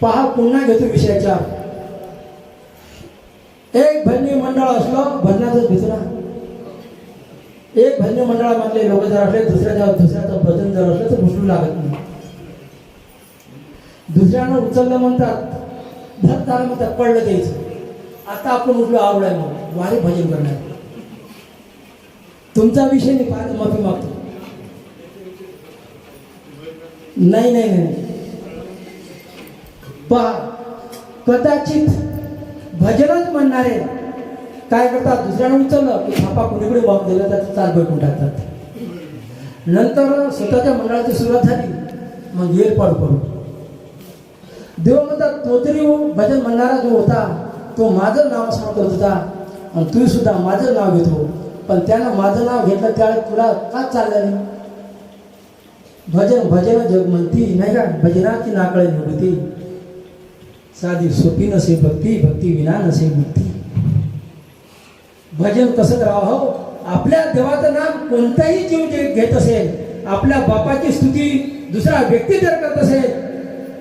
पहा पुन्हा घेतो विषयाच्या एक भजनी मंडळ असलं भजनाचं दुसरा. एक भजनी मंडळामधले लोक जर असले दुसऱ्याच्या दुसऱ्याचं भजन जर असलं तर घुसू लागत नाही. दुसऱ्यानं उचललं म्हणतात धरताना म्हणतात पडलं द्यायचं आता आपण उठलो आवड आहे मग वारे भजन करणार. तुमचा विषय नाही फार माफी मागतो. नाही नाही नाही. पहा कदाचित भजनच म्हणणारे काय करतात? दुसऱ्यानं उचललं की थापा कुणीकडे वाप दिलं तर चाल बैठून टाकतात. नंतर स्वतःच्या मंडळाची सुरुवात झाली मग येर करू पडू देव म्हणतात तो तरी हो, भजन म्हणणारा जो होता तो माझं नाव स्मरण करत होता. आणि तू सुद्धा माझं नाव घेतो हो. पण त्यानं माझं नाव घेतलं त्यावेळेस तुला का चाललं नाही? भजन भजन जग म्हणती नाही का? भजनाची नाकळे निवडती. साधी सोपी नसे भक्ती भक्ती विना नसे मुक्ती. भजन कसं करावं हो आपल्या देवाचं नाम कोणताही जीव जे घेत असेल आपल्या बापाची स्तुती दुसरा व्यक्ती जर करत असेल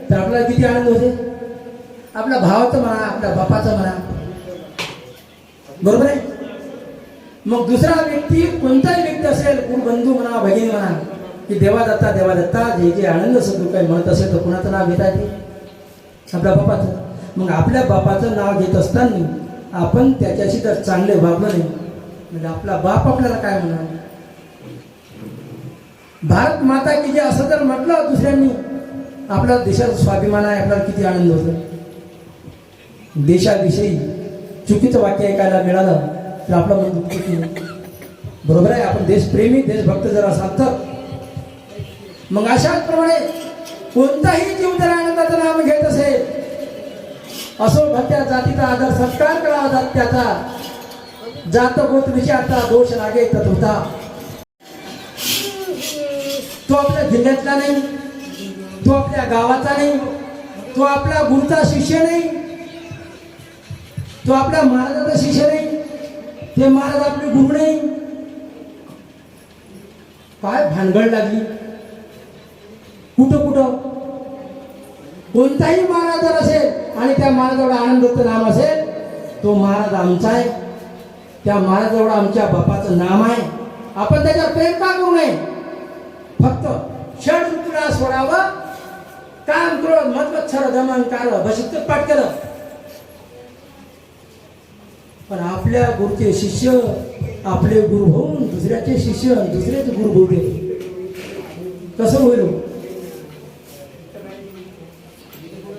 तर आपल्याला किती आनंद होते? आपल्या भावाचं म्हणा आपल्या बापाचं म्हणा. बरोबर आहे? मग दुसरा व्यक्ती कोणताही व्यक्ती असेल कोण बंधू म्हणा भगिनी म्हणा की देवा दत्ता देवा दत्ता जे जे आनंद सदू काही म्हणत असेल तर कोणाचं नाव घेता येते? आपल्या बापाचं. मग आपल्या बापाचं नाव घेत असताना आपण त्याच्याशी जर चांगले वागलो नाही. म्हणजे आपला बाप आपल्याला काय म्हणणार भारत माता की जे असं जर म्हटलं दुसऱ्यांनी. आपल्या देशाचा स्वाभिमान आहे आपल्याला किती आनंद होतो. देशाविषयी चुकीचं वाक्य ऐकायला मिळालं तर आपलं मन दुःख बरोबर आहे आपण देशप्रेमी देशभक्त जर असाल तर मग अशाच प्रमाणे कोणताही जीव जर आनंदाचं नाम घेत असेल असो भक्त्या जातीचा आदर सत्कार करावा जात त्याचा. जात गोत विचारता दोष लागे होता. तो आपल्या जिल्ह्यातला नाही तो आपल्या गावाचा नाही तो आपल्या गुरुचा शिष्य नाही तो आपल्या महाराजाचा शिष्य नाही ते महाराज आपले गुरु नाही. काय भानगड लागली? कुठं कुठं? कोणताही महाराज जर असेल आणि त्या महाराजावर आनंदाचं नाम असेल तो महाराज आमचा आहे. त्या महाराजावर आमच्या बापाचं नाम आहे. आपण त्याच्या प्रेम का करू नये? फक्त षड ऋतूला सोडावं काम क्रोध मत्वच्छर दमन कार भशित पाठ केलं पण आपल्या गुरुचे शिष्य आपले गुरु होऊन दुसऱ्याचे शिष्य दुसरेच गुरु होते कसं होईल हो?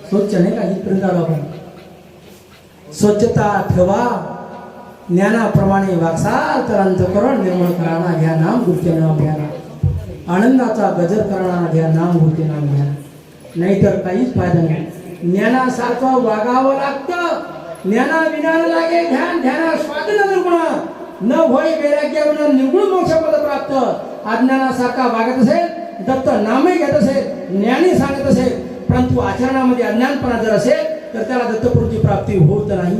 स्वच्छ नाही का? इथपर्यंत आलो आपण. स्वच्छता ठेवा. ज्ञानाप्रमाणे वागसाल तर अंतकरण निर्मळ कराना घ्या नाम गुरुचे नाम घ्या. आनंदाचा गजर करणारा घ्या नाम गुरुचे नाम घ्या. नाहीतर काहीच फायदा नाही. ज्ञानासारखं वागावं लागतं. ज्ञाना विना लागे ध्यान ध्याना स्वाधीन निर्गुण न होय वैराग्य निर्गुण मोक्षपद प्राप्त. अज्ञानासारखा वागत असेल दत्त नामही घेत असेल ज्ञानी सांगत असेल परंतु आचरणामध्ये अज्ञानपणा जर असेल तर त्याला दत्तपुरुषी प्राप्ती होत नाही.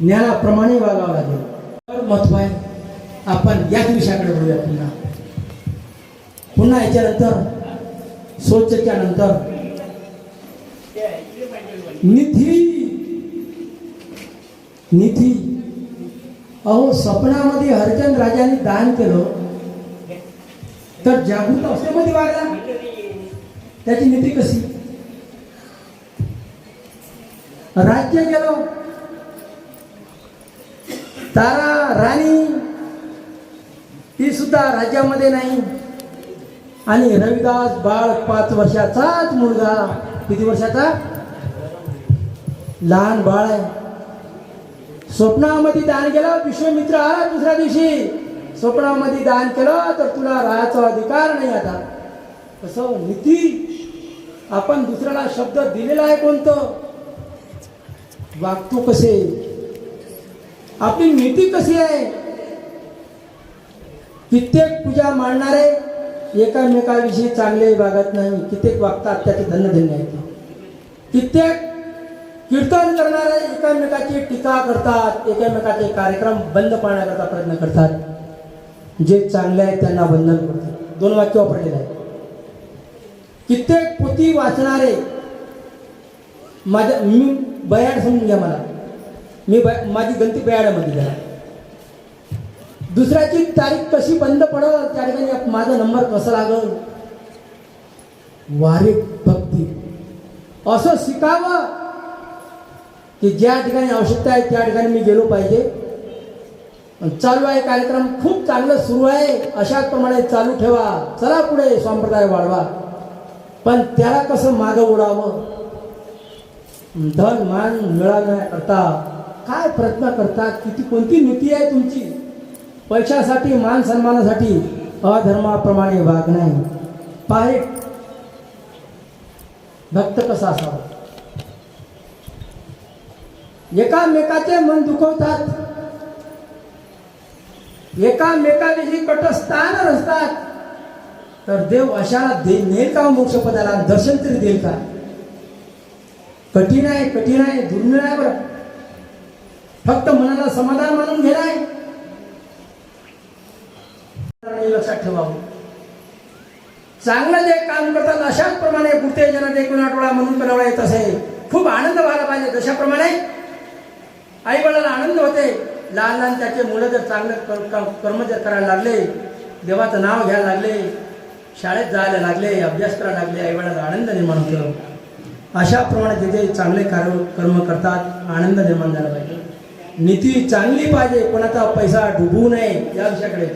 ज्ञानाप्रमाणे वागावं लागेल. तर महत्त्व आहे. आपण याच विषयाकडे बोलूया पुन्हा. पुन्हा याच्यानंतर सोचच्या नंतर. निधी. निधी. अहो स्वप्नामध्ये हरचंद राजाने दान केलं तर जागृत अवस्थेमध्ये वागला. त्याची नीती कशी? राज्य गेलो. तारा राणी ती सुद्धा राज्यामध्ये नाही. आणि रविदास बाळ पाच वर्षाचाच मुलगा. किती वर्षाचा? लहान बाळ आहे. स्वप्नामध्ये दान केलं विश्वमित्र आला दुसऱ्या दिवशी. स्वप्नामध्ये दान केलं तर तुला राहायचा अधिकार नाही आता. कसं नीती आपण दुसऱ्याला शब्द दिलेला आहे कोणतं? वागतो कसे? आपली नीती कशी आहे? कित्येक पूजा मांडणारे एकामेकाविषयी चांगले वागत नाही. कित्येक वागतात त्याचे धन्यधन्य आहेत. कित्येक कीर्तन करणारे एकामेकाची टीका करतात एकामेकाचे कार्यक्रम बंद पाडण्याकरता प्रयत्न करतात. जे चांगले आहेत त्यांना बंधन करतात. दोन वाक्य वापरलेले आहेत. कित्येक पोती वाचणारे माझ्या मी बयाड समजून घ्या मला. मी बया- माझी गलती बयाडामध्ये घ्या दुसऱ्याची तारीख कशी बंद पडल त्या ठिकाणी माझा नंबर कसा लागल? वारे भक्ती. असं शिकावं की ज्या ठिकाणी आवश्यकता आहे त्या ठिकाणी मी गेलो पाहिजे. चालू आहे कार्यक्रम खूप चांगलं सुरू आहे. अशाच प्रमाणे चालू ठेवा. चला पुढे संप्रदाय वाढवा. पण त्याला कसं मागं उडावं? धन मान मिळवण्याकरता काय प्रयत्न करता किती कोणती नीती आहे तुमची? पैशासाठी मान सन्मानासाठी अधर्माप्रमाणे वाग नाही पाहे भक्त कसा असावा? एकामेकाचे मन दुखवतात. एकामेकाविषयी कटस्थान रचतात. तर देव अशाला दे नेल का मोक्ष पदाला दर्शन तरी देईल का? कठीण आहे कठीण आहे दुर्मिळ आहे बरं. फक्त मनाला समाधान मानून घेणार आहे लक्षात ठेवावं. चांगलं जे काम करतात अशाच प्रमाणे कुठे जनात देखून आठवडा म्हणून करावं येत असे. खूप आनंद व्हायला पाहिजे तशाप्रमाणे. आई वडिलांना आनंद होते. लहान लहान त्याचे मुलं जर चांगलं कर्म जर करायला लागले देवाचं नाव घ्यायला लागले शाळेत जायला लागले अभ्यास करायला लागले आई आनंद निर्माण होतो. अशा प्रमाणे चांगले कार्य कर्म करतात आनंद निर्माण झाला पाहिजे. नीती चांगली पाहिजे कोणाचा पैसा डुबू नये या विषयाकडे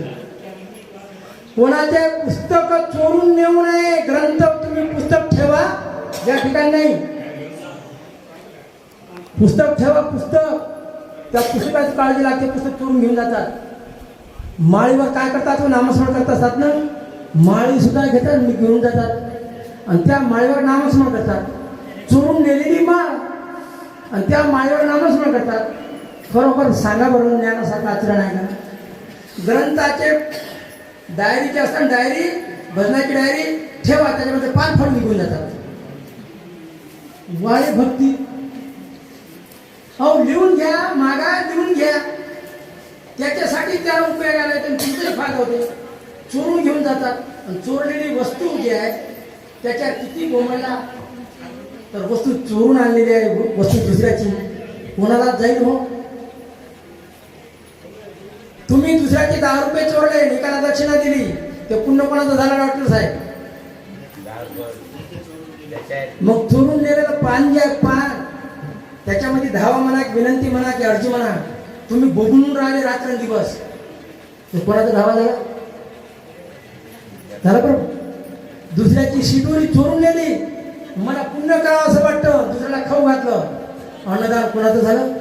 कोणाचे पुस्तक चोरून नेऊ नये ग्रंथ तुम्ही पुस्तक ठेवा या ठिकाणी नाही. पुस्तक ठेवा पुस्तक. त्या पुस्तकाची काळजी लागते पुस्तक चोरून घेऊन जातात. माळीवर काय करतात व नामस्मरण करत असतात ना? माळी सुद्धा घेतात घेऊन जातात. आणि त्या माळीवर नामस्मरण करतात. चोरून गेलेली माळ आणि त्या माळीवर नामस्मरण करतात. खरोखर सांगा बरोबर ज्ञानासारखं आचरण आहे का? ग्रंथाचे डायरीचे असतात डायरी भजनाची डायरी ठेवा त्याच्यामध्ये पाच फळ निघून जातात. वाळे भक्ती. अहो लिहून घ्या मागा लिहून घ्या. त्याच्यासाठी त्याला उपयोग आला तुमचे फायदा होते. चोरून घेऊन जातात. आणि चोरलेली वस्तू जी आहे त्याच्या किती गोमला तर वस्तू चोरून आणलेली आहे वस्तू दुसऱ्याची. कोणाला जाईल हो? तुम्ही दुसऱ्याचे दहा रुपये चोरले एकाला दक्षिणा दिली ते पुन्हा कोणाचं झालं डॉक्टर साहेब? मग चोरून नेलेलं पान जे आहे पान त्याच्यामध्ये धावा म्हणा की विनंती म्हणा की अर्जी म्हणा तुम्ही बघून राहिले रात्र दिवस कोणाचा धावा झाला? झालं बरोबर दुसऱ्याची शिदोरी चोरून नेली. मला पुण्य करावं असं वाटतं. दुसऱ्याला खाऊ घातलं. अन्नदान कोणाचं झालं?